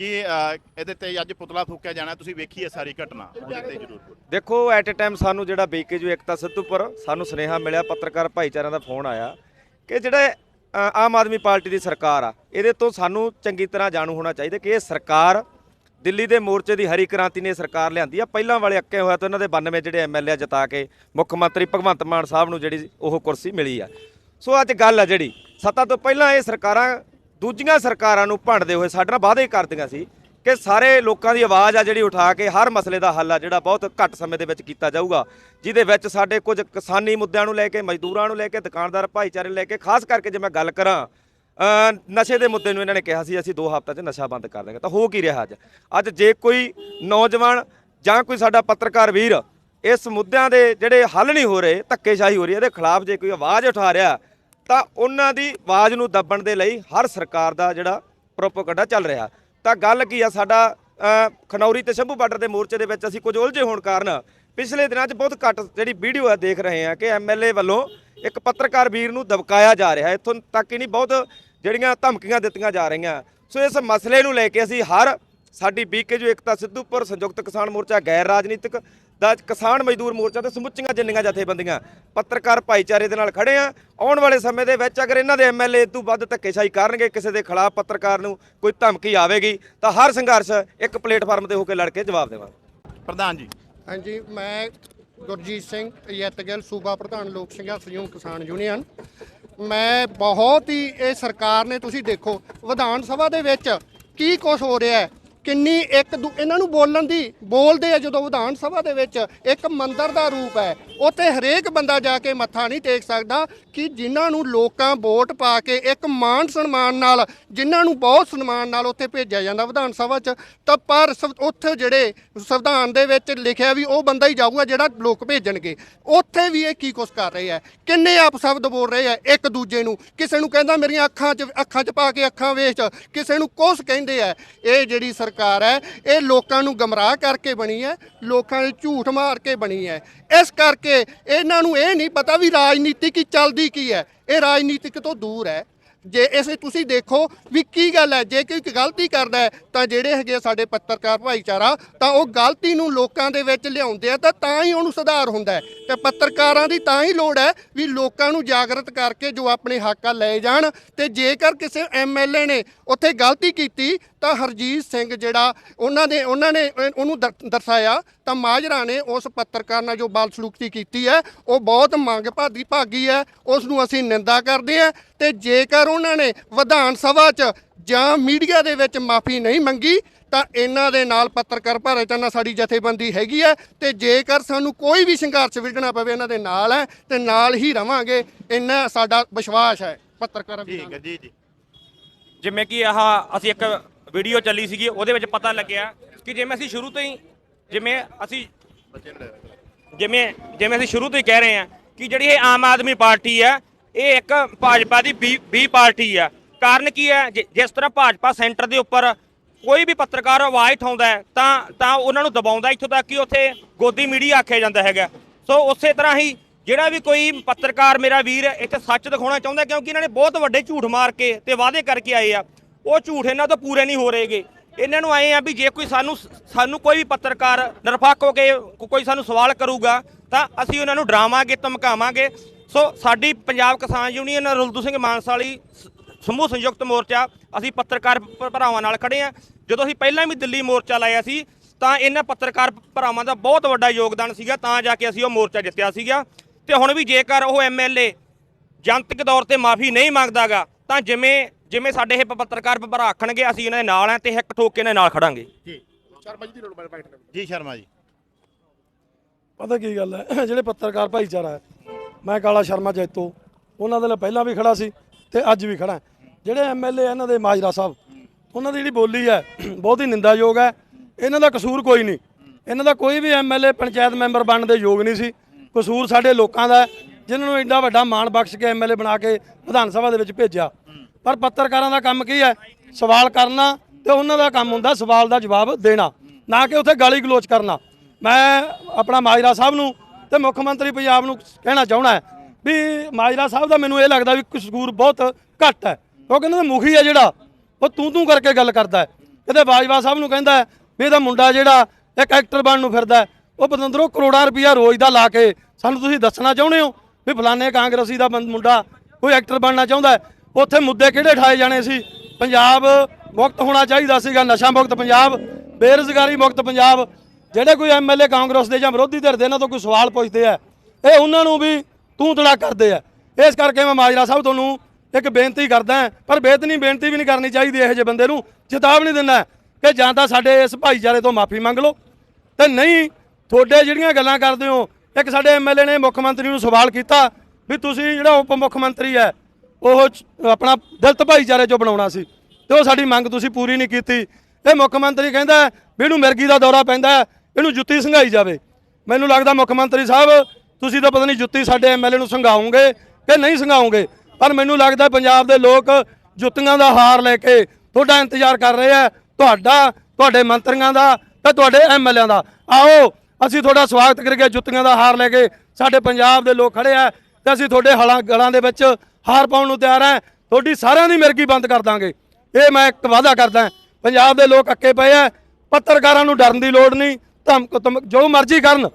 ਕੀ ਅ, ਇਹਦੇ ਤੇ ਅੱਜ ਪੁਤਲਾ ਫੂਕਿਆ ਜਾਣਾ ਤੁਸੀਂ ਵੇਖੀ ਹੈ ਸਾਰੀ ਘਟਨਾ। ਉਹਦੇ ਤੇ ਜ਼ਰੂਰ ਬੋਲੋ। ਦੇਖੋ ਐਟ ਅ ਟਾਈਮ ਸਾਨੂੰ ਜਿਹੜਾ ਬੀਕੇਯੂ ਏਕਤਾ ਸਿੱਧੂਪੁਰ ਸਾਨੂੰ ਸੁਨੇਹਾ ਮਿਲਿਆ ਪੱਤਰਕਾਰ ਭਾਈਚਾਰਿਆਂ ਦਾ ਫੋਨ ਆਇਆ ਕਿ ਜਿਹੜੇ ਅ, ਆਮ ਆਦਮੀ ਪਾਰਟੀ ਦੀ ਸਰਕਾਰ ਆ ਇਹਦੇ ਤੋਂ ਸਾਨੂੰ ਚੰਗੀ ਤਰ੍ਹਾਂ ਜਾਣੂ ਹੋਣਾ ਚਾਹੀਦਾ ਕਿ ਇਹ ਸਰਕਾਰ ਦਿੱਲੀ ਦੇ ਮੋਰਚੇ ਦੀ ਹਰੀ ਕ੍ਰਾਂਤੀ ਨੇ ਸਰਕਾਰ ਲਿਆਂਦੀ ਆ। ਪਹਿਲਾਂ ਵਾਲੇ ਅੱਕੇ ਹੋਇਆ ਤਾਂ ਇਹਨਾਂ ਦੇ 92 ਜਿਹੜੇ ਐਮਐਲਏ ਜਿਤਾ ਕੇ ਮੁੱਖ ਮੰਤਰੀ ਭਗਵੰਤ ਮਾਨ ਸਾਹਿਬ ਨੂੰ ਜਿਹੜੀ ਉਹ ਕੁਰਸੀ ਮਿਲੀ ਆ। ਸੋ ਅੱਜ ਗੱਲ ਆ ਜਿਹੜੀ ਸੱਤਾ ਤੋਂ ਪਹਿਲਾਂ ਇਹ ਸਰਕਾਰਾਂ ਦੂਜੀਆਂ ਸਰਕਾਰਾਂ ਨੂੰ ਭੰਡਦੇ ਹੋਏ ਸਾਡੇ ਨਾਲ ਵਾਅਦੇ ਕਰਦੀਆਂ ਸੀ ਕਿ ਸਾਰੇ ਲੋਕਾਂ ਦੀ ਆਵਾਜ਼ ਆ ਜਿਹੜੀ ਉਠਾ ਕੇ ਹਰ ਮਸਲੇ ਦਾ ਹੱਲ ਆ ਜਿਹੜਾ ਬਹੁਤ ਘੱਟ ਸਮੇਂ ਦੇ ਵਿੱਚ ਕੀਤਾ ਜਾਊਗਾ, ਜਿਹਦੇ ਵਿੱਚ ਸਾਡੇ ਕੁਝ ਕਿਸਾਨੀ ਮੁੱਦਿਆਂ ਨੂੰ ਲੈ ਕੇ, ਮਜ਼ਦੂਰਾਂ ਨੂੰ ਲੈ ਕੇ, ਦੁਕਾਨਦਾਰ ਭਾਈਚਾਰੇ ਨੂੰ ਲੈ ਕੇ, ਖਾਸ ਕਰਕੇ ਜੇ ਮੈਂ ਗੱਲ ਕਰਾਂ ਨਸ਼ੇ ਦੇ ਮੁੱਦੇ ਨੂੰ ਇਹਨਾਂ ਨੇ ਕਿਹਾ ਸੀ, ਅਸੀਂ 2 ਹਫ਼ਤਾ 'ਚ ਨਸ਼ਾ ਬੰਦ ਕਰ ਦਾਂਗੇ ਤਾਂ ਹੋ ਕੀ ਰਿਹਾ ਅੱਜ? ਅੱਜ ਜੇ ਕੋਈ ਨੌਜਵਾਨ ਜਾਂ ਕੋਈ ਸਾਡਾ ਪੱਤਰਕਾਰ ਵੀਰ ਇਸ ਮੁੱਦਿਆਂ ਦੇ ਜਿਹੜੇ ਹੱਲ ਨਹੀਂ ਹੋ ਰਹੇ, ਧੱਕੇਸ਼ਾਹੀ ਹੋ ਰਹੀ ਹੈ, ਇਹਦੇ ਖਿਲਾਫ ਜੇ ਕੋਈ ਆਵਾਜ਼ ਉਠਾ ਰਿਹਾ ਤਾਂ ਉਹਨਾਂ ਦੀ ਆਵਾਜ਼ ਨੂੰ ਦੱਬਣ ਦੇ ਲਈ ਹਰ ਸਰਕਾਰ ਦਾ ਜਿਹੜਾ ਪ੍ਰੋਪੋਗੰਡਾ ਚੱਲ ਰਿਹਾ। ਤਾਂ ਗੱਲ ਕੀ ਆ ਸਾਡਾ ਖਨੌਰੀ ਤੇ ਸ਼ੰਭੂ ਬਾਰਡਰ ਦੇ ਮੋਰਚੇ ਦੇ ਵਿੱਚ ਅਸੀਂ ਕੁਝ ਉਲਝੇ ਹੋਣ ਕਾਰਨ ਪਿਛਲੇ ਦਿਨਾਂ 'ਚ ਬਹੁਤ ਘੱਟ ਜਿਹੜੀ ਵੀਡੀਓ ਆ ਦੇਖ ਰਹੇ ਆ ਕਿ ਐਮਐਲਏ ਵੱਲੋਂ ਇੱਕ ਪੱਤਰਕਾਰ ਵੀਰ ਨੂੰ ਦਬਕਾਇਆ ਜਾ ਰਿਹਾ। ਇੱਥੋਂ ਤੱਕ ਹੀ ਨਹੀਂ, ਬਹੁਤ ਜਿਹੜੀਆਂ ਧਮਕੀਆਂ ਦਿੱਤੀਆਂ ਜਾ ਰਹੀਆਂ। ਸੋ ਇਸ ਮਸਲੇ ਨੂੰ ਲੈ ਕੇ ਅਸੀਂ ਹਰ ਸਾਡੀ ਬੀਕੇਜੂ ਏਕਤਾ ਸਿੱਧੂਪੁਰ ਸੰਯੁਕਤ ਕਿਸਾਨ ਮੋਰਚਾ ਗੈਰ ਰਾਜਨੀਤਿਕ ਦਾ ਕਿਸਾਨ ਮਜ਼ਦੂਰ ਮੋਰਚਾ ਤੇ ਸਮੁੱਚੀਆਂ ਜਿੰਨੀਆਂ ਜਥੇਬੰਦੀਆਂ ਪੱਤਰਕਾਰ ਭਾਈਚਾਰੇ ਦੇ ਨਾਲ ਖੜੇ ਆ। ਆਉਣ ਵਾਲੇ ਸਮੇਂ ਦੇ ਵਿੱਚ ਅਗਰ ਇਹਨਾਂ ਦੇ ਐਮਐਲਏ ਤੋਂ ਵੱਧ ਧੱਕੇਸ਼ਾਹੀ ਕਰਨਗੇ ਕਿਸੇ ਦੇ ਖਿਲਾਫ ਪੱਤਰਕਾਰ ਨੂੰ ਕੋਈ ਧਮਕੀ ਆਵੇਗੀ ਤਾਂ ਹਰ ਸੰਘਰਸ਼ ਇੱਕ ਪਲੇਟਫਾਰਮ ਤੇ ਹੋ ਕੇ ਲੜ ਕੇ ਜਵਾਬ ਦੇਵਾਂਗੇ। ਪ੍ਰਧਾਨ ਜੀ। ਹਾਂਜੀ ਮੈਂ ਗੁਰਜੀਤ ਸਿੰਘ ਯਤਗਲ ਸੂਬਾ ਪ੍ਰਧਾਨ ਲੋਕ ਸਿੰਘਾਂ ਸੰਯੁਕਤ ਕਿਸਾਨ ਯੂਨੀਅਨ। ਮੈਂ ਬਹੁਤ ਹੀ ਇਹ ਸਰਕਾਰ ਨੇ ਤੁਸੀਂ ਦੇਖੋ ਵਿਧਾਨ ਸਭਾ ਦੇ ਵਿੱਚ ਕੀ ਕੁਝ ਹੋ ਰਿਹਾ ਹੈ ਕਿੰਨੀ ਇੱਕ ਦੂ- ਇਹਨਾਂ ਨੂੰ ਬੋਲਣ ਦੀ ਬੋਲਦੇ ਆ ਜਦੋਂ ਵਿਧਾਨ ਸਭਾ ਦੇ ਵਿੱਚ ਇੱਕ ਮੰਦਰ ਦਾ ਰੂਪ ਹੈ, ਉੱਥੇ ਹਰੇਕ ਬੰਦਾ ਜਾ ਕੇ ਮੱਥਾ ਨਹੀਂ ਟੇਕ ਸਕਦਾ ਕਿ ਜਿਨ੍ਹਾਂ ਨੂੰ ਲੋਕਾਂ ਵੋਟ ਪਾ ਕੇ ਇੱਕ ਮਾਣ ਸਨਮਾਨ ਨਾਲ, ਜਿਨ੍ਹਾਂ ਨੂੰ ਬਹੁਤ ਸਨਮਾਨ ਨਾਲ ਉੱਥੇ ਭੇਜਿਆ ਜਾਂਦਾ ਵਿਧਾਨ ਸਭਾ 'ਚ। ਤਾਂ ਪਰ ਸਵ- ਉੱਥੇ ਜਿਹੜੇ ਸੰਵਿਧਾਨ ਦੇ ਵਿੱਚ ਲਿਖਿਆ ਵੀ ਉਹ ਬੰਦਾ ਹੀ ਜਾਊਗਾ ਜਿਹੜਾ ਲੋਕ ਭੇਜਣਗੇ। ਉੱਥੇ ਵੀ ਇਹ ਕੀ ਕੁਛ ਕਰ ਰਹੇ ਆ? ਕਿੰਨੇ ਆਪ ਸ਼ਬਦ ਬੋਲ ਰਹੇ ਆ ਇੱਕ ਦੂਜੇ ਨੂੰ? ਕਿਸੇ ਨੂੰ ਕਹਿੰਦਾ ਮੇਰੀਆਂ ਅੱਖਾਂ 'ਚ ਅੱਖਾਂ 'ਚ ਪਾ ਕੇ ਅੱਖਾਂ ਵੇਚ ਕਿਸੇ ਨੂੰ ਕੁਛ ਕਹਿੰਦੇ ਆ। ਇਹ ਜਿਹੜੀ ਸਰਕਾਰ ਸਰਕਾਰ ਹੈ, ਇਹ ਲੋਕਾਂ ਨੂੰ ਗਮਰਾਹ ਕਰਕੇ ਬਣੀ ਹੈ, ਲੋਕਾਂ ਨੂੰ ਝੂਠ ਮਾਰ ਕੇ ਬਣੀ ਹੈ। ਇਸ ਕਰਕੇ ਇਹਨਾਂ ਨੂੰ ਇਹ ਨਹੀਂ ਪਤਾ ਵੀ ਰਾਜਨੀਤੀ ਕੀ ਚੱਲਦੀ ਕੀ ਹੈ। ਇਹ ਰਾਜਨੀਤਿਕ ਤੋਂ ਦੂਰ ਹੈ। ਜੇ ਇਸੇ, ਤੁਸੀਂ ਦੇਖੋ ਵੀ ਕੀ ਗੱਲ ਹੈ, ਜੇ ਕੋਈ ਗਲਤੀ ਕਰਦਾ ਹੈ, ਤਾਂ ਜਿਹੜੇ ਹੈਗੇ ਆ ਸਾਡੇ ਪੱਤਰਕਾਰ ਭਾਈਚਾਰਾ, ਤਾਂ ਉਹ ਗਲਤੀ ਨੂੰ ਲੋਕਾਂ ਦੇ ਵਿੱਚ ਲਿਆਉਂਦੇ ਆ, ਤਾਂ ਤਾਂ ਹੀ ਉਹਨੂੰ ਸੁਧਾਰ ਹੁੰਦਾ ਹੈ। ਤੇ ਪੱਤਰਕਾਰਾਂ ਦੀ ਤਾਂ ਹੀ ਲੋੜ ਹੈ ਵੀ ਲੋਕਾਂ ਨੂੰ ਜਾਗਰਤ ਕਰਕੇ ਜੋ ਆਪਣੇ ਹੱਕ ਆ ਲੈ ਜਾਣ। ਤੇ ਜੇਕਰ ਕਿਸੇ ਐਮਐਲਏ ਨੇ ਉੱਥੇ ਗਲਤੀ ਕੀਤੀ ਤਾਂ ਹਰਜੀਤ ਸਿੰਘ ਜਿਹੜਾ ਉਹਨਾਂ ਨੇ ਉਹਨਾਂ ਨੇ ਉਹਨੂੰ ਦਰ- ਦਰਸਾਇਆ ਤਾਂ ਮਾਜਰਾ ਨੇ ਉਸ ਪੱਤਰਕਾਰ ਨਾਲ ਜੋ ਬਦਸਲੂਕੀ ਕੀਤੀ ਹੈ, ਉਹ ਬਹੁਤ ਮੰਗ ਭਾਦੀ ਭਾਗੀ ਹੈ ਉਸ ਨੂੰ ਅਸੀਂ ਨਿੰਦਾ ਕਰਦੇ ਹਾਂ ਤੇ ਜੇਕਰ ਉਹਨਾਂ ਨੇ ਵਿਧਾਨ ਸਭਾ 'ਚ ਜਾਂ ਮੀਡੀਆ ਦੇ ਵਿੱਚ ਮਾਫੀ ਨਹੀਂ ਮੰਗੀ, ਤਾਂ ਇਹਨਾਂ ਦੇ ਨਾਲ ਪੱਤਰਕਾਰ ਭਾਰਤ ਨਾਲ ਸਾਡੀ ਜਥੇਬੰਦੀ ਹੈਗੀ ਹੈ ਤੇ ਜੇਕਰ ਸਾਨੂੰ ਕੋਈ ਵੀ ਸੰਘਰਸ਼ ਵਿੜਨਾ ਪਵੇ, ਇਹਨਾਂ ਦੇ ਨਾਲ ਹੈ ਤੇ ਨਾਲ ਹੀ ਰਵਾਂਗੇ, ਇੰਨਾ ਸਾਡਾ ਵਿਸ਼ਵਾਸ ਹੈ ਪੱਤਰਕਾਰਾਂ ਠੀਕ ਹੈ ਜੀ ਜੀ। ਜਿਵੇਂ ਕਿ ਆਹ ਅਸੀਂ ਇੱਕ ਵੀਡੀਓ ਚੱਲੀ ਸੀਗੀ, ਉਹਦੇ ਵਿੱਚ ਪਤਾ ਲੱਗਿਆ ਕਿ ਜਿਵੇਂ ਅਸੀਂ ਸ਼ੁਰੂ ਤੋਂ ਹੀ, ਜਿਵੇਂ ਅਸੀਂ ਜਿਵੇਂ ਜਿਵੇਂ ਅਸੀਂ ਸ਼ੁਰੂ ਤੋਂ ਹੀ ਕਹਿ ਰਹੇ ਹਾਂ ਕਿ ਜਿਹੜੀ ਇਹ ਆਮ ਆਦਮੀ ਪਾਰਟੀ ਹੈ ਇਹ ਇੱਕ ਭਾਜਪਾ ਦੀ ਬੀ ਬੀ ਪਾਰਟੀ ਆ। ਕਾਰਨ ਕੀ ਹੈ? ਜਿ- ਜਿਸ ਤਰ੍ਹਾਂ ਭਾਜਪਾ ਸੈਂਟਰ ਦੇ ਉੱਪਰ ਕੋਈ ਵੀ ਪੱਤਰਕਾਰ ਆਵਾਜ਼ ਉਠਾਉਂਦਾ ਤਾਂ ਤਾਂ ਉਹਨਾਂ ਨੂੰ ਦਬਾਉਂਦਾ ਇੱਥੋਂ ਤੱਕ ਕਿ ਉੱਥੇ ਗੋਦੀ ਮੀਡੀਆ ਆਖਿਆ ਜਾਂਦਾ ਹੈਗਾ। ਸੋ ਉਸੇ ਤਰ੍ਹਾਂ ਹੀ ਜਿਹੜਾ ਵੀ ਕੋਈ ਪੱਤਰਕਾਰ ਮੇਰਾ ਵੀਰ ਇੱਥੇ ਸੱਚ ਦਿਖਾਉਣਾ ਚਾਹੁੰਦਾ ਕਿਉਂਕਿ ਇਹਨਾਂ ਨੇ ਬਹੁਤ ਵੱਡੇ ਝੂਠ ਮਾਰ ਕੇ ਤੇ ਵਾਅਦੇ ਕਰਕੇ ਆਏ ਆ। ਉਹ ਝੂਠ ਇਹਨਾਂ ਤੋਂ ਪੂਰੇ ਨਹੀਂ ਹੋ ਰਹੇਗੇ। ਇਹਨਾਂ ਨੂੰ ਆਏ ਆ ਵੀ ਜੇ ਕੋਈ ਸਾਨੂੰ ਸਾਨੂੰ ਕੋਈ ਵੀ ਪੱਤਰਕਾਰ ਨਿਰਪੱਖ ਹੋ ਕੇ ਕੋਈ ਸਾਨੂੰ ਸਵਾਲ ਕਰੂਗਾ, ਤਾਂ ਅਸੀਂ ਉਹਨਾਂ ਨੂੰ ਡਰਾਵਾਂਗੇ, ਧਮਕਾਵਾਂਗੇ। ਸੋ ਸਾਡੀ ਪੰਜਾਬ ਕਿਸਾਨ ਯੂਨੀਅਨ ਰੁਲਦੂ ਸਿੰਘ ਮਾਨਸਾ ਵਾਲੀ ਸਮੂਹ ਸੰਯੁਕਤ ਮੋਰਚਾ, ਅਸੀਂ ਪੱਤਰਕਾਰ ਭਰਾਵਾਂ ਨਾਲ ਖੜੇ ਆ। ਜਦੋਂ ਅਸੀਂ ਪਹਿਲਾਂ ਵੀ ਦਿੱਲੀ ਮੋਰਚਾ ਲਾਇਆ ਸੀ, ਤਾਂ ਇਹਨਾਂ ਪੱਤਰਕਾਰ ਭਰਾਵਾਂ ਦਾ ਬਹੁਤ ਵੱਡਾ ਯੋਗਦਾਨ ਸੀਗਾ, ਤਾਂ ਜਾ ਕੇ ਅਸੀਂ ਉਹ ਮੋਰਚਾ ਜਿੱਤਿਆ ਸੀਗਾ। ਤੇ ਹੁਣ ਵੀ ਜੇਕਰ ਉਹ ਐਮਐਲਏ ਜਨਤਕ ਤੌਰ ਤੇ ਮਾਫੀ ਨਹੀਂ ਮੰਗਦਾਗਾ, ਤਾਂ ਜਿਵੇਂ ਜਿਵੇਂ ਸਾਡੇ ਇਹ ਪੱਤਰਕਾਰ ਭਰਾ ਆਖਣਗੇ ਅਸੀਂ ਇਹਨਾਂ ਦੇ ਨਾਲ ਆ ਤੇ ਹਿੱਕ ਠੋਕ ਕੇ ਇਹਨਾਂ ਦੇ ਨਾਲ ਖੜਾਂਗੇ। ਜੀ। ਜੀ ਸ਼ਰਮਾ ਜੀ। ਪਤਾ ਕੀ ਗੱਲ ਹੈ ਜਿਹੜੇ ਪੱਤਰਕਾਰ ਭਾਈਚਾਰਾ ਹੈ ਮੈਂ ਕਾਲਾ ਸ਼ਰਮਾ ਜੈਤੋ ਉਹਨਾਂ ਦੇ ਲਈ ਪਹਿਲਾਂ ਵੀ ਖੜਾ ਸੀ ਤੇ ਅੱਜ ਵੀ ਖੜਾ ਜਿਹੜੇ ਐਮਐਲਏ ਇਹਨਾਂ ਦੇ ਮਾਜਰਾ ਸਾਹਿਬ ਉਹਨਾਂ ਦੀ ਜਿਹੜੀ ਬੋਲੀ ਹੈ ਬਹੁਤ ਹੀ ਨਿੰਦਾਯੋਗ ਹੈ। ਇਹਨਾਂ ਦਾ ਕਸੂਰ ਕੋਈ ਨਹੀਂ। ਇਹਨਾਂ ਦਾ ਕੋਈ ਵੀ ਐਮਐਲਏ ਪੰਚਾਇਤ ਮੈਂਬਰ ਬਣਨ ਦੇ ਯੋਗ ਨਹੀਂ ਸੀ। ਕਸੂਰ ਸਾਡੇ ਲੋਕਾਂ ਦਾ ਹੈ, ਜਿਨ੍ਹਾਂ ਨੂੰ ਐਡਾ ਵੱਡਾ ਮਾਣ ਬਖਸ਼ ਕੇ ਐਮਐਲਏ ਬਣਾ ਕੇ ਵਿਧਾਨ ਸਭਾ ਦੇ ਵਿੱਚ ਭੇਜਿਆ। ਪਰ ਪੱਤਰਕਾਰਾਂ ਦਾ ਕੰਮ ਕੀ ਹੈ? ਸਵਾਲ ਕਰਨਾ ਤੇ ਉਹਨਾਂ ਦਾ ਕੰਮ ਹੁੰਦਾ ਸਵਾਲ ਦਾ ਜਵਾਬ ਦੇਣਾ, ਨਾ ਕਿ ਉੱਥੇ ਗਾਲੀ ਗਲੋਚ ਕਰਨਾ। ਮੈਂ ਆਪਣਾ ਮਾਜਰਾ ਸਾਹਿਬ ਨੂੰ ਤੇ ਮੁੱਖ ਮੰਤਰੀ ਪੰਜਾਬ ਨੂੰ ਕਹਿਣਾ ਚਾਹਣਾ ਵੀ ਮਾਜਰਾ ਸਾਹਿਬ ਦਾ ਮੈਨੂੰ ਇਹ ਲੱਗਦਾ ਵੀ ਕਸੂਰ ਬਹੁਤ ਘੱਟ ਹੈ। ਕਿਉਂਕਿ ਇਹਨਾਂ ਦਾ ਮੁਖੀ ਹੈ ਜਿਹੜਾ, ਉਹ ਤੂੰ ਤੂੰ ਕਰਕੇ ਗੱਲ ਕਰਦਾ ਹੈ। ਕਿਤੇ ਬਾਜਵਾ ਸਾਹਿਬ ਨੂੰ ਕਹਿੰਦਾ ਵੀ ਇਹਦਾ ਮੁੰਡਾ ਜਿਹੜਾ ਇੱਕ ਐਕਟਰ ਬਣਨ ਨੂੰ ਫਿਰਦਾ ਉਹ ਪਤੰਦਰੋਂ ਕਰੋੜਾਂ ਰੁਪਈਆ ਰੋਜ਼ ਦਾ ਲਾ ਕੇ ਸਾਨੂੰ ਤੁਸੀਂ ਦੱਸਣਾ ਚਾਹੁੰਦੇ ਹੋ ਵੀ ਫਲਾਣੇ ਕਾਂਗਰਸੀ ਦਾ ਬੰ- ਮੁੰਡਾ ਕੋਈ ਐਕਟਰ ਬਣਨਾ ਚਾਹੁੰਦਾ ਉੱਥੇ ਮੁੱਦੇ ਕਿਹੜੇ ਠਾਏ ਜਾਣੇ ਸੀ? ਪੰਜਾਬ ਮੁਕਤ ਹੋਣਾ ਚਾਹੀਦਾ ਸੀਗਾ, ਨਸ਼ਾ ਮੁਕਤ ਪੰਜਾਬ, ਬੇਰੁਜ਼ਗਾਰੀ ਮੁਕਤ ਪੰਜਾਬ। ਜਿਹੜੇ ਕੋਈ ਐਮਐਲਏ ਕਾਂਗਰਸ ਦੇ ਜਾਂ ਵਿਰੋਧੀ ਧਿਰ ਦੇ ਇਹਨਾਂ ਤੋਂ ਕੋਈ ਸਵਾਲ ਪੁੱਛਦੇ ਆ, ਇਹ ਉਹਨਾਂ ਨੂੰ ਵੀ ਤੂੰ ਤੜਾ ਕਰਦੇ ਆ। ਇਸ ਕਰਕੇ ਮੈਂ ਮਾਜਰਾ ਸਾਹਿਬ ਤੁਹਾਨੂੰ ਇੱਕ ਬੇਨਤੀ ਕਰਦਾ ਪਰ ਬੇਤਨੀ ਬੇਨਤੀ ਵੀ ਨਹੀਂ ਕਰਨੀ ਚਾਹੀਦੀ ਇਹੋ ਜਿਹੇ ਬੰਦੇ ਨੂੰ ਚੇਤਾਵਨੀ ਦਿੰਦਾ, ਕਿ ਜਾਂ ਤਾਂ ਸਾਡੇ ਇਸ ਭਾਈਚਾਰੇ ਤੋਂ ਮਾਫੀ ਮੰਗ ਲਓ। ਤੇ ਨਹੀਂ, ਤੁਹਾਡੇ ਜਿਹੜੀਆਂ ਗੱਲਾਂ ਕਰਦੇ ਹੋ, ਇੱਕ ਸਾਡੇ ਐਮਐਲਏ ਨੇ ਮੁੱਖ ਮੰਤਰੀ ਨੂੰ ਸਵਾਲ ਕੀਤਾ ਵੀ ਤੁਸੀਂ ਜਿਹੜਾ ਉਪ ਮੁੱਖ ਮੰਤਰੀ ਹੈ ਉਹ ਆਪਣਾ ਦਲਤ ਭਾਈਚਾਰੇ ਚੋਂ ਬਣਾਉਣਾ ਸੀ ਤੇ ਉਹ ਸਾਡੀ ਮੰਗ ਤੁਸੀਂ ਪੂਰੀ ਨਹੀਂ ਕੀਤੀ। ਇਹ ਮੁੱਖ ਮੰਤਰੀ ਕਹਿੰਦਾ ਵੀ ਇਹਨੂੰ ਮਿਰਗੀ ਦਾ ਦੌਰਾ ਪੈਂਦਾ ਇਹਨੂੰ ਜੁੱਤੀ ਸੰਘਾਈ ਜਾਵੇ। ਮੈਨੂੰ ਲੱਗਦਾ ਮੁੱਖ ਮੰਤਰੀ ਸਾਹਿਬ, ਤੁਸੀਂ ਤਾਂ ਪਤਾ ਨਹੀਂ ਜੁੱਤੀ ਸਾਡੇ ਐਮਐਲਏ ਨੂੰ ਸੰਘਾਉਂਗੇ ਕਿ ਨਹੀਂ ਸੰਘਾਉਂਗੇ, ਪਰ ਮੈਨੂੰ ਲੱਗਦਾ ਪੰਜਾਬ ਦੇ ਲੋਕ ਜੁੱਤੀਆਂ ਦਾ ਹਾਰ ਲੈ ਕੇ ਤੁਹਾਡਾ ਇੰਤਜ਼ਾਰ ਕਰ ਰਹੇ ਆ, ਤੁਹਾਡਾ, ਤੁਹਾਡੇ ਮੰਤਰੀਆਂ ਦਾ ਤੇ ਤੁਹਾਡੇ ਐਮਐਲਏਆਂ ਦਾ। ਆਓ, ਅਸੀਂ ਤੁਹਾਡਾ ਸਵਾਗਤ ਕਰਕੇ ਜੁੱਤੀਆਂ ਦਾ ਹਾਰ ਲੈ ਕੇ। ਸਾਡੇ ਪੰਜਾਬ ਦੇ ਲੋਕ ਖੜੇ ਆ ਤੇ ਅਸੀਂ ਤੁਹਾਡੇ ਹਲਾਂ, ਗਲਾਂ ਦੇ ਵਿੱਚ ਹਾਰ ਪਾਉਣ ਨੂੰ ਤਿਆਰ ਹੈ। ਤੁਹਾਡੀ ਸਾਰਿਆਂ ਦੀ ਮਿਰਗੀ ਬੰਦ ਕਰ ਦਾਂਗੇ। ਇਹ ਮੈਂ ਇੱਕ ਵਾਅਦਾ ਕਰਦਾ ਪੰਜਾਬ ਦੇ ਲੋਕ ਅੱਕੇ ਪਏ ਆ। ਪੱਤਰਕਾਰਾਂ ਨੂੰ ਡਰਨ ਦੀ ਲੋੜ ਨਹੀਂ। ਧਮਕ ਧਮਕ, ਜੋ ਮਰਜ਼ੀ ਕਰਨ।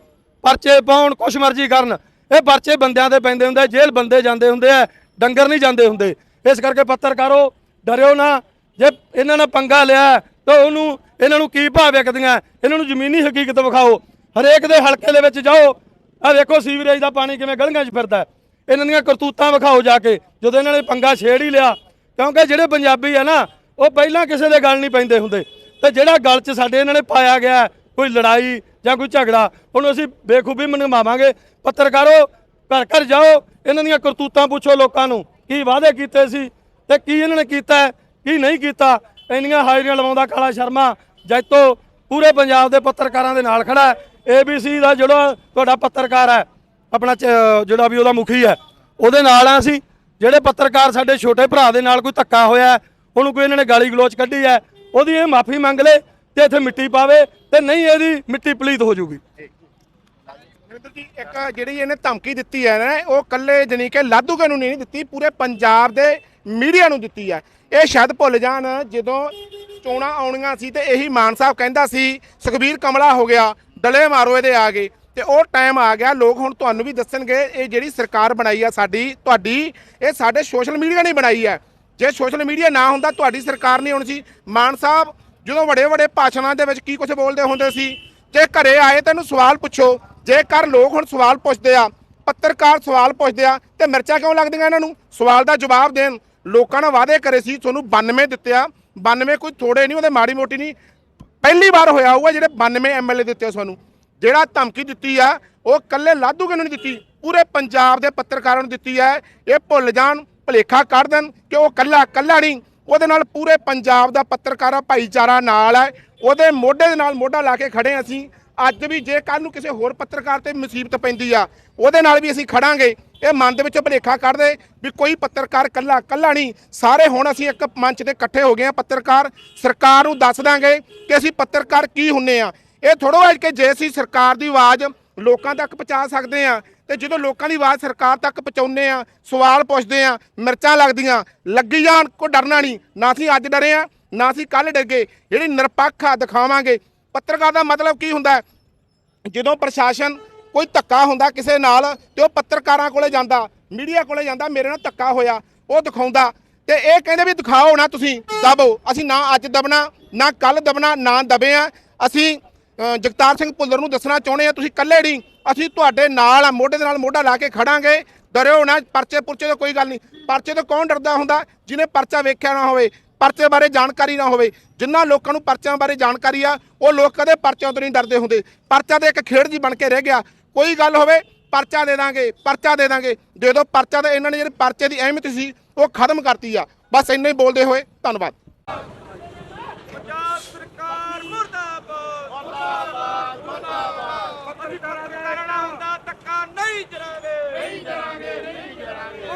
ਪਰਚੇ ਪਾਉਣ, ਕੁਛ ਮਰਜ਼ੀ ਕਰਨ। ਇਹ ਪਰਚੇ ਬੰਦਿਆਂ ਦੇ ਪੈਂਦੇ ਹੁੰਦੇ ਜੇਲ੍ਹ ਬੰਦੇ ਜਾਂਦੇ ਹੁੰਦੇ ਆ। ਡੰਗਰ ਨਹੀਂ ਜਾਂਦੇ ਹੁੰਦੇ। ਇਸ ਕਰਕੇ ਪੱਤਰਕਾਰੋ, ਡਰਿਓ ਨਾ। ਜੇ ਇਹਨਾਂ ਨੇ ਪੰਗਾ ਲਿਆ, ਤਾਂ ਉਹਨੂੰ, ਇਹਨਾਂ ਨੂੰ ਕੀ ਭਾਅ ਵਿਕਦੀਆਂ? ਇਹਨਾਂ ਨੂੰ ਜ਼ਮੀਨੀ ਹਕੀਕਤ ਵਿਖਾਓ। ਹਰੇਕ ਦੇ ਹਲਕੇ ਦੇ ਵਿੱਚ ਜਾਓ। ਆ ਵੇਖੋ ਸੀਵਰੇਜ ਦਾ ਪਾਣੀ ਕਿਵੇਂ ਗਲੀਆਂ 'ਚ ਫਿਰਦਾ ਇਹਨਾਂ ਦੀਆਂ ਕਰਤੂਤਾਂ ਵਿਖਾਓ ਜਾ ਕੇ, ਜਦੋਂ ਇਹਨਾਂ ਨੇ ਪੰਗਾ ਛੇੜ ਹੀ ਲਿਆ। ਕਿਉਂਕਿ ਜਿਹੜੇ ਪੰਜਾਬੀ ਆ ਨਾ, ਉਹ ਪਹਿਲਾਂ ਕਿਸੇ ਦੇ ਗੱਲ ਨਹੀਂ ਪੈਂਦੇ ਹੁੰਦੇ। ਤੇ ਜਿਹੜਾ ਗੱਲ 'ਚ ਸਾਡੇ ਇਹਨਾਂ ਨੇ ਪਾਇਆ ਗਿਆ, ਕੋਈ ਲੜਾਈ ਜਾਂ ਕੋਈ ਝਗੜਾ ਉਹਨੂੰ ਅਸੀਂ ਬੇਖੂਬੀ ਮਨਵਾਵਾਂਗੇ ਪੱਤਰਕਾਰੋ, ਘਰ ਘਰ ਜਾਓ, ਇਹਨਾਂ ਦੀਆਂ ਕਰਤੂਤਾਂ ਪੁੱਛੋ ਲੋਕਾਂ ਨੂੰ, ਕੀ ਵਾਅਦੇ ਕੀਤੇ ਸੀ ਤੇ ਕੀ ਇਹਨਾਂ ਨੇ ਕੀਤਾ, ਕੀ ਨਹੀਂ ਕੀਤਾ। ਇੰਨੀਆਂ ਹਾਜ਼ਰੀਆਂ ਲਵਾਉਂਦਾ ਕਾਲਾ ਸ਼ਰਮਾ ਜੈਤੋ ਪੂਰੇ ਪੰਜਾਬ ਦੇ ਪੱਤਰਕਾਰਾਂ ਦੇ ਨਾਲ ਖੜਾ ਹੈ। ਏਬੀਸੀ ਦਾ ਜਿਹੜਾ ਤੁਹਾਡਾ ਪੱਤਰਕਾਰ ਹੈ ਆਪਣਾ ਚ- ਜਿਹੜਾ ਵੀ ਉਹਦਾ ਮੁਖੀ ਹੈ, ਉਹਦੇ ਨਾਲ ਆ ਅਸੀਂ। ਜਿਹੜੇ ਪੱਤਰਕਾਰ ਸਾਡੇ ਛੋਟੇ ਭਰਾ ਦੇ ਨਾਲ ਕੋਈ ਧੱਕਾ ਹੋਇਆ ਉਹਨੂੰ ਕੋਈ ਇਹਨਾਂ ਨੇ ਗਾਲੀ ਗਲੋਚ ਕੱਢੀ ਹੈ, ਉਹਦੀ ਇਹ ਮਾਫੀ ਮੰਗ ਲੇ ਤੇ ਇੱਥੇ ਮਿੱਟੀ ਪਾਵੇ ਤੇ ਨਹੀਂ ਇਹਦੀ ਮਿੱਟੀ ਪਲੀਤ ਹੋ ਜਾਊਗੀ ਨਰਿੰਦਰ ਜੀ, ਇੱਕ ਜਿਹੜੀ ਇਹਨੇ ਧਮਕੀ ਦਿੱਤੀ ਹੈ ਨਾ, ਉਹ ਕੱਲੇ ਜਣੀ ਕਿ ਲਾਧੂਕੇ ਨੂੰ ਨਹੀਂ ਦਿੱਤੀ, ਪੂਰੇ ਪੰਜਾਬ ਦੇ ਮੀਡੀਆ ਨੂੰ ਦਿੱਤੀ ਹੈ। ਇਹ ਸ਼ਾਇਦ ਭੁੱਲ ਜਾਣ, ਜਦੋਂ ਚੋਣਾਂ ਆਉਣੀਆਂ ਸੀ ਤੇ ਇਹੀ ਮਾਨ ਸਾਹਿਬ ਕਹਿੰਦਾ ਸੀ, ਸੁਖਬੀਰ ਕਮਲਾ ਹੋ ਗਿਆ ਡਲੇ ਮਾਰੋ ਇਹਦੇ ਆ ਗਏ ਤੇ ਉਹ ਟਾਈਮ ਆ ਗਿਆ, ਲੋਕ ਹੁਣ ਤੁਹਾਨੂੰ ਵੀ ਦੱਸਣਗੇ ਇਹ ਜਿਹੜੀ ਸਰਕਾਰ ਬਣਾਈ ਆ ਸਾਡੀ, ਤੁਹਾਡੀ, ਇਹ ਸਾਡੇ ਸੋਸ਼ਲ ਮੀਡੀਆ ਨੇ ਬਣਾਈ ਹੈ ਜੇ ਸੋਸ਼ਲ ਮੀਡੀਆ ਨਾ ਹੁੰਦਾ, ਤੁਹਾਡੀ ਸਰਕਾਰ ਨਹੀਂ ਹੋਣੀ ਸੀ। ਮਾਨ ਸਾਹਿਬ, ਜਦੋਂ ਵੱਡੇ ਵੱਡੇ ਭਾਸ਼ਣਾਂ ਦੇ ਵਿੱਚ ਕੀ ਕੁਝ ਬੋਲਦੇ ਹੁੰਦੇ ਸੀ, ਜੇ ਘਰੇ ਆਏ ਤੈਨੂੰ ਸਵਾਲ ਪੁੱਛੋ, ਜੇਕਰ ਲੋਕ ਹੁਣ ਸਵਾਲ ਪੁੱਛਦੇ ਆ, ਪੱਤਰਕਾਰ ਸਵਾਲ ਪੁੱਛਦੇ ਆ, ਤੇ ਮਿਰਚਾਂ ਕਿਉਂ ਲੱਗਦੀਆਂ ਇਹਨਾਂ ਨੂੰ? ਸਵਾਲ ਦਾ ਜਵਾਬ ਦੇਣ। ਲੋਕਾਂ ਨੇ ਵਾਅਦੇ ਕਰੇ ਸੀ, ਤੁਹਾਨੂੰ 92 ਦਿੱਤੇ ਆ। 92 ਕੋਈ ਥੋੜੇ ਨਹੀਂ, ਉਹਦੇ ਮਾੜੀ ਮੋਟੀ ਨਹੀਂ। ਪਹਿਲੀ ਵਾਰ ਹੋਇਆ ਹੋਊਗਾ ਜਿਹੜੇ 92 ਐਮਐਲਏ ਦਿੱਤੇ ਸਾਨੂੰ ਜਿਹੜਾ ਧਮਕੀ ਦਿੱਤੀ ਆ, ਉਹ ਕੱਲੇ ਲਾਧੂਗੇ ਨੂੰ ਨਹੀਂ ਦਿੱਤੀ? ਪੂਰੇ ਪੰਜਾਬ ਦੇ ਪੱਤਰਕਾਰਾਂ ਨੂੰ ਦਿੱਤੀ ਹੈ। ਇਹ ਭੁੱਲ ਜਾਣ, ਭਲੇਖਾ ਕੱਢ ਦੇਣ ਕਿ ਉਹ ਕੱਲਾ ਕੱਲਾ ਨਹੀਂ, ਉਹਦੇ ਨਾਲ ਪੂਰੇ ਪੰਜਾਬ ਦਾ ਪੱਤਰਕਾਰਾ ਭਾਈਚਾਰਾ ਨਾਲ ਹੈ। ਉਹਦੇ ਮੋਢੇ ਦੇ ਨਾਲ ਮੋਢਾ ਲਾ ਕੇ ਖੜੇ ਅਸੀਂ। ਅੱਜ ਵੀ ਜੇ ਕੱਲ ਨੂੰ ਕਿਸੇ ਹੋਰ ਪੱਤਰਕਾਰ ਤੇ ਮੁਸੀਬਤ ਪੈਂਦੀ ਆ, ਉਹਦੇ ਨਾਲ ਵੀ ਅਸੀਂ ਖੜਾਂਗੇ। ਇਹ ਮਨ ਦੇ ਵਿੱਚੋਂ ਭਲੇਖਾ ਕੱਢਦੇ ਵੀ ਕੋਈ ਪੱਤਰਕਾਰ ਕੱਲਾ ਕੱਲਾ ਨਹੀਂ। ਸਾਰੇ ਹੁਣ ਅਸੀਂ ਇੱਕ ਮੰਚ ਤੇ ਇਕੱਠੇ ਹੋ ਗਏ ਆ ਪੱਤਰਕਾਰ। ਸਰਕਾਰ ਨੂੰ ਦੱਸ ਦਾਂਗੇ ਕਿ ਅਸੀਂ ਪੱਤਰਕਾਰ ਕੀ ਹੁੰਨੇ ਆ। ਇਹ ਥੋੜੋ ਹੈ ਕਿ ਜੇ ਅਸੀਂ ਸਰਕਾਰ ਦੀ ਆਵਾਜ਼ ਲੋਕਾਂ ਤੱਕ ਪਹੁੰਚਾ ਸਕਦੇ ਆ ਤੇ ਜਦੋਂ ਲੋਕਾਂ ਦੀ ਆਵਾਜ਼ ਸਰਕਾਰ ਤੱਕ ਪਹੁੰਚਾਉਂਦੇ ਆ ਸਵਾਲ ਪੁੱਛਦੇ ਆ ਮਿਰਚਾਂ ਲੱਗਦੀਆਂ, ਲੱਗੀ ਜਾਣ ਕੋ ਡਰਨਾ ਨਹੀਂ। ਨਾ ਅਸੀਂ ਅੱਜ ਡਰੇ ਆ ਨਾ ਅਸੀਂ ਕੱਲ ਡਰਗੇ ਜਿਹੜੀ ਨਿਰਪੱਖ ਆ, ਦਿਖਾਵਾਂਗੇ। ਪੱਤਰਕਾਰ ਦਾ ਮਤਲਬ ਕੀ ਹੁੰਦਾ ਜਦੋਂ ਪ੍ਰਸ਼ਾਸਨ ਕੋਈ ਧੱਕਾ ਹੁੰਦਾ ਕਿਸੇ ਨਾਲ, ਤੇ ਉਹ ਪੱਤਰਕਾਰਾਂ ਕੋਲੇ ਜਾਂਦਾ, ਮੀਡੀਆ ਕੋਲੇ ਜਾਂਦਾ, ਮੇਰੇ ਨਾਲ ਧੱਕਾ ਹੋਇਆ, ਉਹ ਦਿਖਾਉਂਦਾ। ਤੇ ਇਹ ਕਹਿੰਦੇ ਵੀ ਦਿਖਾਓ ਨਾ ਤੁਸੀਂ, ਦਬੋ। ਅਸੀਂ ਨਾ ਅੱਜ ਦਬਣਾ, ਨਾ ਕੱਲ ਦਬਣਾ, ਨਾ ਦਬੇ ਆ ਅਸੀਂ ਜਗਤਾਰ ਸਿੰਘ ਭੁੱਲਰ ਨੂੰ ਦੱਸਣਾ ਚਾਹੁੰਦੇ ਆ ਤੁਸੀਂ ਇਕੱਲੇ ਨਹੀਂ, ਅਸੀਂ ਤੁਹਾਡੇ ਨਾਲ ਆ, ਮੋਢੇ ਦੇ ਨਾਲ ਮੋਢਾ ਲਾ ਕੇ ਖੜਾਂਗੇ। ਡਰਿਓ ਨਾ, ਪਰਚੇ ਪੁਰਚੇ ਤੋਂ ਕੋਈ ਗੱਲ ਨਹੀਂ। ਪਰਚੇ ਤੋਂ ਕੌਣ ਡਰਦਾ ਹੁੰਦਾ? ਜਿਹਨੇ ਪਰਚਾ ਵੇਖਿਆ ਨਾ ਹੋਵੇ, ਪਰਚੇ ਬਾਰੇ ਜਾਣਕਾਰੀ ਨਾ ਹੋਵੇ। ਜਿਨ੍ਹਾਂ ਲੋਕਾਂ ਨੂੰ ਪਰਚਿਆਂ ਬਾਰੇ ਜਾਣਕਾਰੀ ਆ, ਉਹ ਲੋਕ ਕਦੇ ਪਰਚਿਆਂ ਤੋਂ ਨਹੀਂ ਡਰਦੇ ਹੁੰਦੇ। ਪਰਚਾ ਤੇ ਇੱਕ ਖੇਡ ਜੀ ਬਣ ਕੇ ਰਹਿ ਗਿਆ। ਕੋਈ ਗੱਲ ਹੋਵੇ, ਪਰਚਾ ਦੇ ਦਾਂਗੇ, ਪਰਚਾ ਦੇ ਦਾਂਗੇ। ਜਦੋਂ ਪਰਚਾ ਤਾਂ ਇਹਨਾਂ ਨੇ ਜਿਹੜੇ ਪਰਚੇ ਦੀ ਅਹਿਮੀਅਤ ਸੀ, ਉਹ ਖਤਮ ਕਰਤੀ ਆ। ਬਸ ਇੰਨੇ ਹੀ ਬੋਲਦੇ ਹੋਏ, ਧੰਨਵਾਦ ਪੰਜਾਬ ਸਰਕਾਰ ਮੁਰਦਾਬਾਦ ਮੁਰਦਾਬਾਦ। ਪੱਤਰਕਾਰਾਂ ਦੇ ਨਾਲ ਹੁੰਦਾ ਧੱਕਾ ਨਹੀਂ ਜਰਾਂਗੇ। ਨਹੀਂ ਜਰਾਂਗੇ ਨਹੀਂ ਜਰਾਂਗੇ।